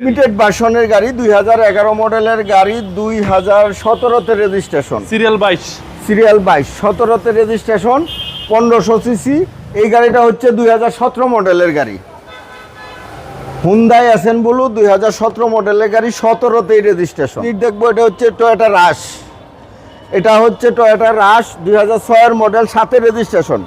Limited ভার্সনের গাড়ি দুই হাজার এগারো মডেলের গাড়ি দুই হাজার সতেরোতে রেজিস্ট্রেশন সিরিয়াল বাইশ। সিরিয়াল বাইশ সতেরোতে রেজিস্ট্রেশন পনেরোশো সিসি এই গাড়িটা হচ্ছে দুই হাজার সতেরো মডেলের গাড়ি। হুন্দাই অ্যাসেন বলু দুই হাজার সতেরো মডেলের গাড়ি সতেরোতেই রেজিস্ট্রেশন দেখব এটা হচ্ছে টয়োটা রাশ এটা হচ্ছে টয়োটা রাশ দুই হাজার ছয়ের মডেল সাথে রেজিস্ট্রেশন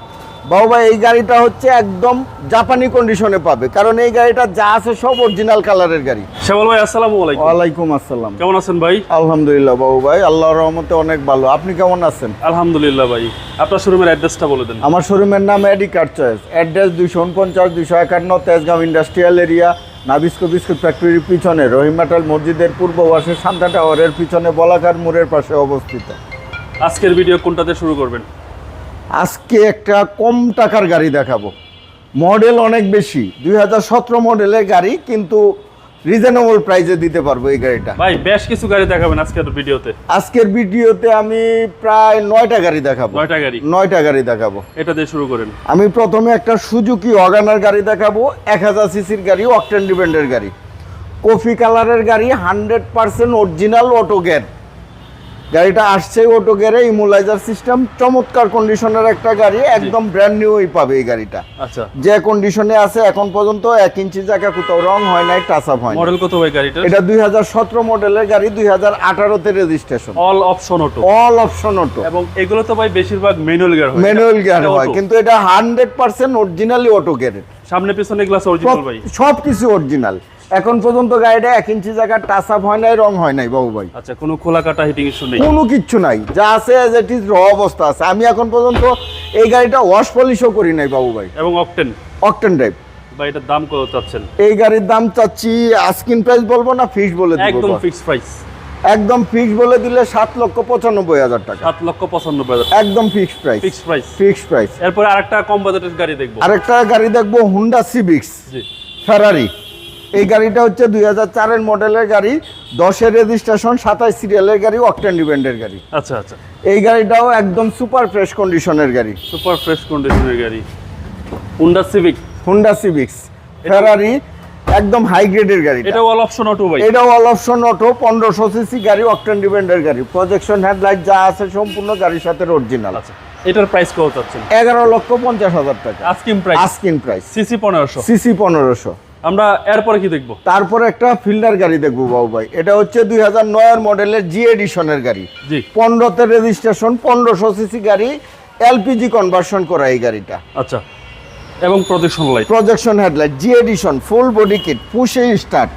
বাবু ভাই এই গাড়িটা হচ্ছে একদম জাপানি কন্ডিশনে পাবে। কারণ এই গাড়িটা যা আছে সব অরিজিনাল কালারের গাড়ি। শ্যামল ভাই আসসালামু আলাইকুম। ওয়ালাইকুম আসসালাম। কেমন আছেন ভাই? আলহামদুলিল্লাহ বাবু ভাই আল্লাহর রহমতে অনেক ভালো। আপনি কেমন আছেন? আলহামদুলিল্লাহ ভাই। আপনার শোরুমের অ্যাড্রেসটা বলে দেন। আমার শোরুমের নাম এডি কার চয়েস অ্যাড্রেস দুইশো উনপঞ্চাশ দুইশো একান্ন Tejgaon industrial area Nabisco biscuit ফ্যাক্টরির পিছনে রহিমাটাল মসজিদের পূর্ব পাশে সান্তা টাওয়ারের পিছনে বলাকার মোড়ের পাশে অবস্থিত। আজকের ভিডিও কোনটাতে শুরু করবেন? আজকে একটা কম টাকার গাড়ি দেখাবো। মডেল অনেক বেশি দুই হাজার সতেরো মডেলের গাড়ি কিন্তু রিজনেবল প্রাইসে দিতে পারব এই গাড়িটা। ভাই বেশ কিছু গাড়ি দেখাবেন আজকের ভিডিওতে। আজকের ভিডিওতে আমি প্রায় নয়টা গাড়ি দেখাবো। নয়টা গাড়ি? নয়টা গাড়ি দেখাবো। এটা দিয়ে শুরু করেন। আমি প্রথমে একটা সুজুকি অগানার গাড়ি দেখাবো এক হাজার সিসির গাড়ি অকটেন ডিপেন্ডের গাড়ি। কফি কালারের গাড়ি hundred percent original auto gear গাড়িটা আসছে অটো গেরে ইমোলাইজার সিস্টেম চমৎকার কন্ডিশনের একটা গাড়ি একদম ব্র্যান্ড নিউই পাবে এই গাড়িটা। আচ্ছা। যে কন্ডিশনে আছে এখন পর্যন্ত এক ইঞ্চি জায়গা কোথাও রং হয় নাই টাচ আপ হয় মডেল কত ভাই গাড়িটা এটা দুই হাজার সতেরো মডেলের গাড়ি দুই হাজার আঠারোতে registration all option auto all option auto এবং এগুলো তো ভাই বেশিরভাগ ম্যানুয়াল গিয়ার হয়। ম্যানুয়াল গিয়ার হয়। কিন্তু এটা হান্ড্রেড পার্সেন্ট অরিজিনালি অটো গেরের সামনে পিছনে গ্লাস অরিজিনাল ভাই। সব কিছু অরিজিনাল এখন পর্যন্ত গাড়িটা এক ইঞ্চি জায়গা টাচ আপ হয় নাই রং হয় নাই বাবু ভাই। আচ্ছা কোনো খোলা কাটা হিটিং ইস্যু নেই? কোনো কিচ্ছু নাই। যা আছে এজ ইট ইজ র অবস্থা আছে। আমি এখন পর্যন্ত এই গাড়িটা ওয়াশ পলিশও করি নাই বাবু ভাই। এবং অকটেন অকটেন ড্রাইভ ভাই এটার দাম কত চাচ্ছেন? এই গাড়ির দাম চাচ্ছি আস্কিন প্রাইস বলব না ফিক্স বলে দিব একদম বস? ফিক্সড প্রাইস একদম ফিক্স বলে দিলে সাত লক্ষ পঁচানব্বই হাজার টাকা। সাত লক্ষ পঁচানব্বই হাজার। একদম fix price fixed price fix price এরপরে আরেকটা কম বাজেটের গাড়ি দেখব। আরেকটা গাড়ি দেখব হুন্ডা সিভিক্স জি। ফেরারি এই গাড়িটা হচ্ছে দুই হাজার চারের মডেলের গাড়ি দশের রেজিস্ট্রেশন সাতাশ সিরিয়ালের গাড়ি অকটেন ডিপেন্ডের গাড়ি। আচ্ছা আচ্ছা। এই গাড়িটাও একদম সুপার ফ্রেশ কন্ডিশনের গাড়ি। সুপার ফ্রেশ কন্ডিশনের গাড়ি। Honda Civic Honda Civics Ferrari একদম হাই গ্রেডের গাড়ি এটা অল অপশন অটো ভাই। এটাও অল অপশন অটো পনেরোশো সিসি গাড়ি অকটেন ডিপেন্ডের গাড়ি। প্রজেকশন হেডলাইট যা আছে সম্পূর্ণ গাড়ির সাথে অরিজিনাল আছে এটার প্রাইস কত চাচ্ছেন? এগারো লক্ষ পঞ্চাশ হাজার টাকা। Asking price asking price CC পনেরোশো। সিসি পনেরোশো। আমরা এরপরে কি দেখব? তারপরে একটা ফিল্ডার গাড়ি দেখব বাবু ভাই। এটা হচ্ছে দুই হাজার নয়ের মডেলের জি এডিশনের গাড়ি। জি। পনেরোতে রেজিস্ট্রেশন পনেরোশো সিসি গাড়ি এলপিজি কনভার্সন করা এই গাড়িটা। আচ্ছা। এবং projection light projection headlight G edition full body kit পুশে start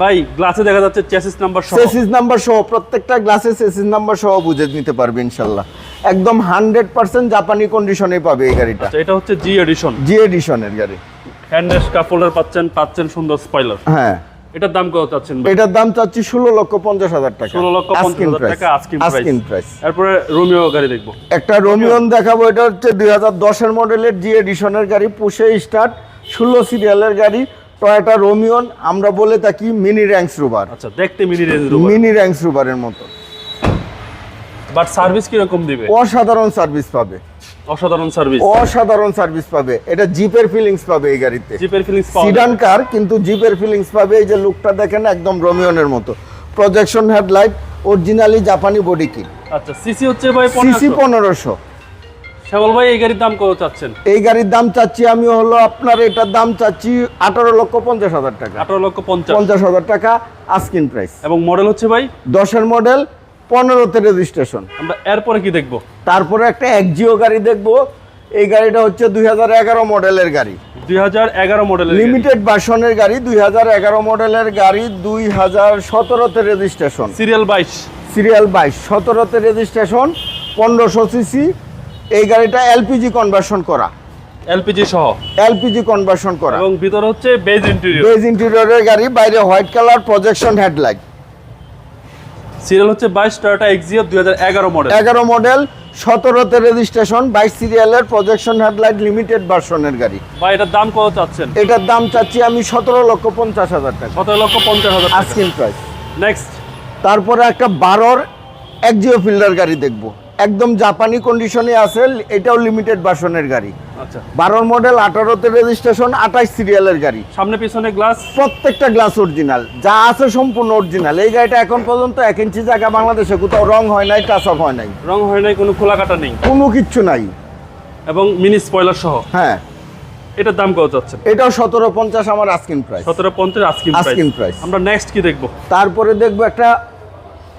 ভাই গ্লাসে দেখা যাচ্ছে চেসিস নাম্বার সহ। সেসিস নাম্বার সহ প্রত্যেকটা গ্লাসে সেসিস নাম্বার সহ বুঝে নিতে পারবে ইনশাল্লাহ। একদম হান্ড্রেড পার্সেন্ট জাপানি কন্ডিশনে পাবে এই গাড়িটা। আচ্ছা এটা হচ্ছে জি এডিশন জি এডিশনের গাড়ি। হ্যান্ডেস পাচ্ছেন পাচ্ছেন সুন্দর স্পয়লার হ্যাঁ। এটার দাম কত চাচ্ছেন ভাই? এটার দাম চাচ্ছি ষোলো লক্ষ পঞ্চাশ হাজার টাকা। ষোলো লক্ষ পঞ্চাশ হাজার টাকা আস্কিন প্রাইস প্রাইস এরপরে রোমিও গাড়ি দেখব। একটা রোমিয়ন দেখাবো এটা হচ্ছে দুই হাজার দশের মডেলের জি এডিশনের গাড়ি পুষে স্টার্ট ষোলো সিরিয়ালের গাড়ি টয়োটা রোমিয়ন আমরা বলে থাকি মিনি র্যাঙ্কস রুবার আচ্ছা দেখতে মিনি রেঞ্জ মিনি র্যাঙ্কস রুবারের মতো। বাট সার্ভিস কীরকম দিবে? অসাধারণ সার্ভিস পাবে। অসাধারণ সার্ভিস অসাধারণ সার্ভিস পাবে। এটা জিপের ফিলিংস পাবে এই গাড়িতে। জিপের ফিলিংস সিডান কার কিন্তু জিপের ফিলিংস পাবে এই যে লুকটা দেখেন একদম রোমিয়নের মতো। প্রজেকশন হেডলাইট অরিজিনালি জাপানি বডি কিট আচ্ছা সিসি হচ্ছে ভাই সিসি পনেরোশো। শ্যামল ভাই এই গাড়ির দাম কত চাচ্ছেন? এই গাড়ির দাম চাচ্ছি আমি হলো আপনার এটার দাম চাচ্ছি আঠারো লক্ষ পঞ্চাশ হাজার টাকা। আঠারো লক্ষ পঞ্চাশ। হাজার টাকা আস্কিন প্রাইস এবং মডেল হচ্ছে ভাই? দশের মডেল পনেরোতে রেজিস্ট্রেশন আমরা এরপরে কি দেখব? তারপরে একটা একজিও গাড়ি দেখব। এই গাড়িটা হচ্ছে দুই হাজার এগারো মডেলের গাড়ি। দুই হাজার এগারো মডেলের লিমিটেড ভার্সনের গাড়ি দুই হাজার এগারো মডেলের গাড়ি দুই হাজার সতেরোতে রেজিস্ট্রেশন সিরিয়াল বাইশ। সিরিয়াল বাইশ সতেরোতে রেজিস্ট্রেশন পনেরোশো সিসি। এই গাড়িটা এলপিজি কনভার্সন করা। এলপিজি সহ। এলপিজি কনভার্সন করা। এবং ভিতরে হচ্ছে বেজ ইন্টেরিয়র বেজ ইন্টেরিয়রের গাড়ি বাইরে white colour projection headlight serial হচ্ছে বাইশ টয়োটা এক্সিও দুই হাজার এগারো মডেল এগারো মডেল সতেরোতে রেজিস্ট্রেশন বাইশ সিরিয়ালের প্রজেকশন হেডলাইট লিমিটেড ভার্সনের গাড়ি। বা এটার দাম কত চাচ্ছেন? এটার দাম চাচ্ছি আমি সতেরো লক্ষ পঞ্চাশ হাজার টাকা। সতেরো লক্ষ পঞ্চাশ হাজার প্রাইস নেক্সট তারপরে একটা বারোর একজিও ফিল্ডার গাড়ি দেখব। একদম জাপানি কন্ডিশনে আছে এটাও লিমিটেড বাসনের গাড়ি। আচ্ছা। বারোর মডেল আঠারোতে রেজিস্ট্রেশন আঠাশ সিরিয়ালের গাড়ি। সামনে পিছনে গ্লাস প্রত্যেকটা গ্লাস অরিজিনাল যা আছে সম্পূর্ণ অরিজিনাল এই গাড়িটা এখন পর্যন্ত এক ইঞ্চি জায়গা বাংলাদেশে কোথাও রং হয় নাই টাচ অফ হয় নাই। রং হয় নাই কোনো খোলা কাটা নেই? কোনো কিচ্ছু নাই। এবং মিনি স্পয়লার সহ? হ্যাঁ। এটার দাম কত যাচ্ছে? এটাও সতেরো পঞ্চাশ আমার আস্কিন প্রাইস সতেরো পঞ্চাশ আস্কিং Asking প্রাইস আমরা নেক্সট কি দেখব? তারপরে দেখব একটা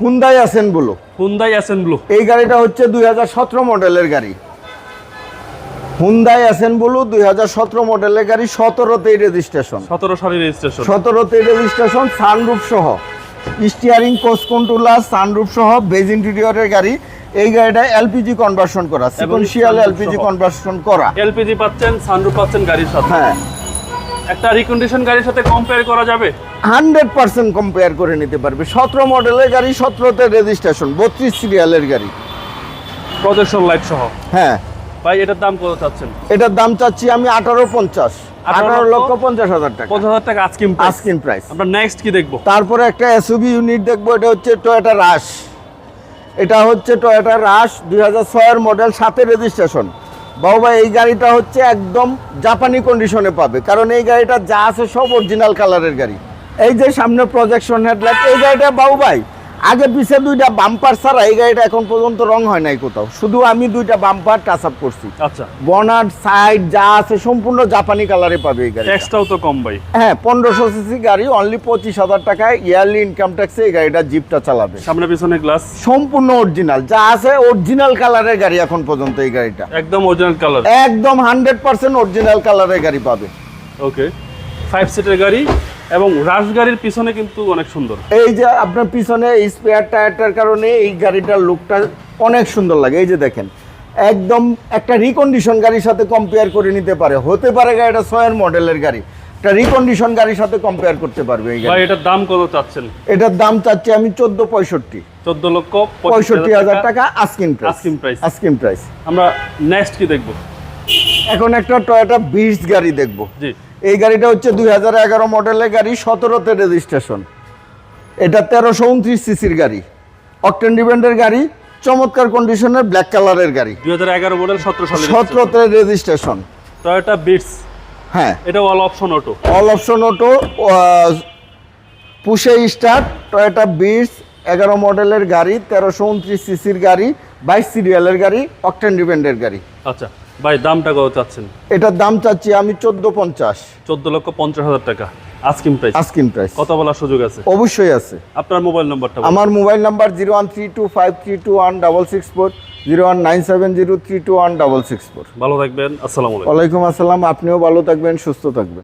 হুন্দাই আছেন বলো হুন্দাই অ্যাসেন ব্লু এই গাড়িটা হচ্ছে দুই হাজার সতেরো মডেলের গাড়ি। হুন্দাই আছেন বলু দুই মডেলের গাড়ি সতেরোতেই রেজিস্ট্রেশন সতেরো সালের রেজিস্ট্রেশন সতেরোতে রেজিস্ট্রেশন সানরুফ সহ। স্টিয়ারিং কোচ কন্ট্রোলার সানরুফ সহ বেজ ইন্টেরিয়রের গাড়ি। এই গাড়িটা এলপিজি কনভার্সন করা sunroof এলপিজি। কনভার্সন করা। এলপিজি পাচ্ছেন সানরুফ পাচ্ছেন গাড়ির সাথে। হ্যাঁ। একটা রিকন্ডিশন গাড়ির সাথে কম্পেয়ার করা যাবে? হান্ড্রেড পার্সেন্ট কম্পেয়ার করে নিতে পারবে। সতেরো মডেলের গাড়ি সতেরোতে রেজিস্ট্রেশন বত্রিশ সিরিয়ালের গাড়ি। প্রজেকশন লাইট সহ? হ্যাঁ। ভাই এটার দাম কত চাচ্ছেন? এটার দাম চাচ্ছি আমি আঠারো পঞ্চাশ। 18 আঠারো লক্ষ পঞ্চাশ হাজার টাকা। পঞ্চাশ হাজার টাকা আজকিম আস্কিন প্রাইস আমরা নেক্সট কি দেখব? তারপরে একটা এসইউভি ইউনিট দেখব এটা হচ্ছে টয়োটা রাশ এটা হচ্ছে টয়োটা রাশ দুই হাজার ছয়ের মডেল সাথে রেজিস্ট্রেশন বাবুবা এই গাড়িটা হচ্ছে একদম জাপানি কন্ডিশনে পাবে। কারণ এই গাড়িটা যা আছে সব অরিজিনাল কালারের গাড়ি। এই যে সামনে প্রজেকশন হেডলাইট এই গাড়িটা বাবু ভাই আগে পিছে দুইটা বাম্পার ছাড়া এই গাড়িটা এখন পর্যন্ত রং হয় নাই কোথাও। শুধু আমি দুইটা বাম্পার টাচ আপ করছি। আচ্ছা। বনার সাইড যা আছে সম্পূর্ণ জাপানি কালারে পাবে এই গাড়ি ট্যাক্সটাও তো কম ভাই। হ্যাঁ পনেরোশো সিসি গাড়ি অনলি পঁচিশ হাজার টাকায় ইয়ারলি ইনকাম ট্যাক্সে এই গাড়িটা জিপটা চালাবে। সামনে পিছনে গ্লাস সম্পূর্ণ অরিজিনাল যা আছে অরিজিনাল কালারের গাড়ি এখন পর্যন্ত এই গাড়িটা। একদম অরিজিনাল কালার একদম হান্ড্রেড পার্সেন্ট অরিজিনাল কালারের গাড়ি পাবে। ওকে ফাইভ সিটের গাড়ি এবং রাশ গাড়ির পিছনে কিন্তু অনেক সুন্দর। এই যে আপনার পিছনে স্পেয়ার টায়ারটার কারণে এই গাড়িটার লুকটা অনেক সুন্দর লাগে। এই যে দেখেন একদম একটা রিকন্ডিশন গাড়ির সাথে কম্পেয়ার করে নিতে পারে। হতে পারে গাড়িটা ছয়ের মডেলের গাড়ি। একটা রিকন্ডিশন গাড়ির সাথে কম্পেয়ার করতে পারবে এই গাড়ি এটার দাম কত চাচ্ছেন? এটার দাম চাচ্ছি আমি চোদ্দ পঁয়ষট্টি। চোদ্দ লক্ষ পঁয়ষট্টি হাজার টাকা asking price Asking price। Asking price আমরা নেক্সট কি দেখব? এখন একটা টয়োটা বিস গাড়ি দেখব। জি। এই গাড়িটা হচ্ছে দুই হাজার এগারো মডেলের গাড়ি সতেরোতে রেজিস্ট্রেশন এটা তেরোশো উনত্রিশ সিসির গাড়ি। অকটেন ডিপেন্ডের গাড়ি চমৎকার কন্ডিশনের ব্ল্যাক কালারের গাড়ি। দুই হাজার এগারো মডেল সতেরো সতেরোতে রেজিস্ট্রেশন টয়োটা বিটস হ্যাঁ। এটা all option auto all option auto push start Toyota Vitz এগারো মডেলের গাড়ি তেরোশো উনত্রিশ সিসির গাড়ি বাইশ সিরিয়ালের গাড়ি অকটেন ডিপেন্ডের গাড়ি। আচ্ছা। ভাই দামটা কত চাচ্ছেন? এটার দাম চাচ্ছি আমি চোদ্দ পঞ্চাশ। চোদ্দ লক্ষ পঞ্চাশ হাজার টাকা। আস্কিম প্রাইস আস্কিম প্রাইস কথা বলার সুযোগ আছে? অবশ্যই আছে। আপনার মোবাইল নাম্বারটা আমার mobile number zero one three two five three two one double six four zero one nine seven zero three two one double six four. ভালো থাকবেন আসসালামু আলাইকুম। আসসালাম আপনিও ভালো থাকবেন সুস্থ থাকবেন।